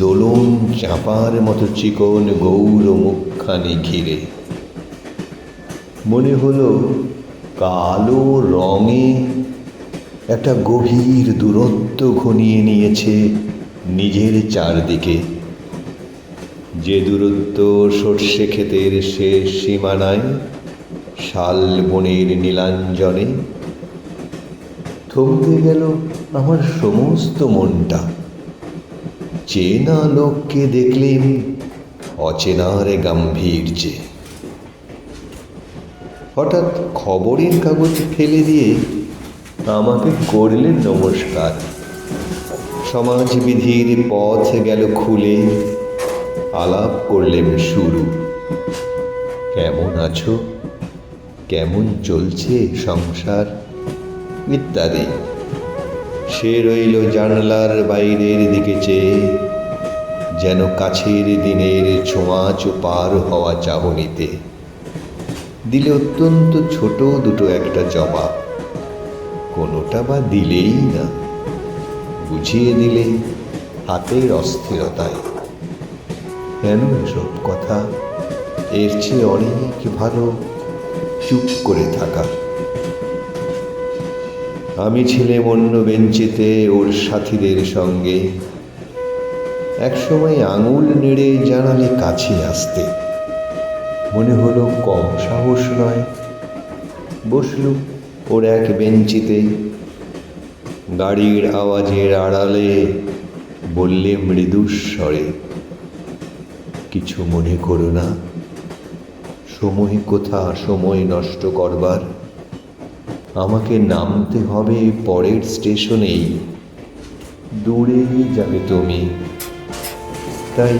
দোলন চাপার মতো চিকন গৌর মুখখানি ঘিরে। মনে হলো কালো রঙে একটা গভীর দূরত্ব ঘনিয়ে নিয়েছে নিজের চারদিকে। যে দূরত্ব সর্ষে ক্ষেতের শেষ সীমানায়, শাল বনের নীলাঞ্জনে, থমকে গেল আমার সমস্ত মনটা। চেনা লোককে দেখলেন অচেনার গাম্ভীর্যে হঠাৎ খবরের কাগজ ফেলে দিয়ে আমাকে করলেন নমস্কার। সমাজবিধির পথ গেল খুলে, আলাপ করলেন শুরু। কেমন আছো? কেমন চলছে সংসার? ইত্যাদি। সে রইল জানলার বাইরের দিকে চেয়ে, যেন কাছের দিনের ছোঁয়াচ পার হওয়া চাহনিতে। দিলে অত্যন্ত ছোট দুটো একটা জবাব কোনোটা বা দিলেই না। বুঝিয়ে দিলে হাতের অস্থিরতায়। কেন এসব কথা? এর চেয়ে অনেক ভালো চুপ করে থাকা। আমি ছিলাম অন্য বেঞ্চিতে ওর সাথীদের সঙ্গে। একসময় আঙুল নেড়ে জানালে কাছে আসতে। মনে হলো কম সাহস নয়। বসলু ওর এক বেঞ্চিতে। গাড়ির আওয়াজের আড়ালে বললে মৃদুস্বরে, কিছু মনে করো না। সময় কোথা, সময় নষ্ট করবার। আমাকে নামতে হবে পরের স্টেশনেই। দূরেই যাবে তুমি। তাই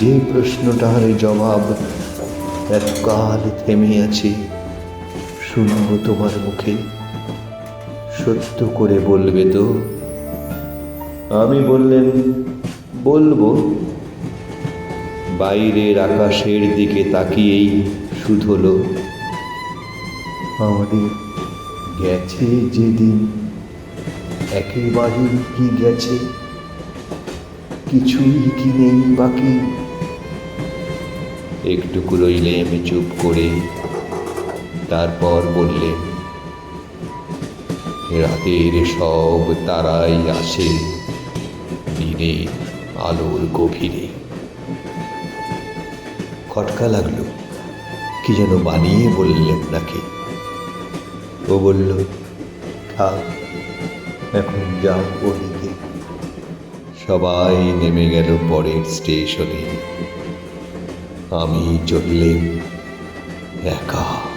যে প্রশ্নটার জবাব এতকাল থেমে আছে, শুনব তোমার মুখে। সত্য করে বলবে তো। আমি বললেন, বলব। বাইরের আকাশের দিকে তাকিয়েই শুধলো আমাদের গেছে যেদিন, একেবারেই কি গেছে? কিছুই কি নেই বাকি? একটুকু রইলে আমি চুপ করে। তারপর বললেন, রাতের সব তারাই আসে দিনে আলোর গভীরে। খটকা লাগল, কি যেন বানিয়ে বললেন নাকি। ও বলল থাক এখন যাও ওদিকে সবাই নেমে গেল পরের স্টেশনে। আমি চললেন একা।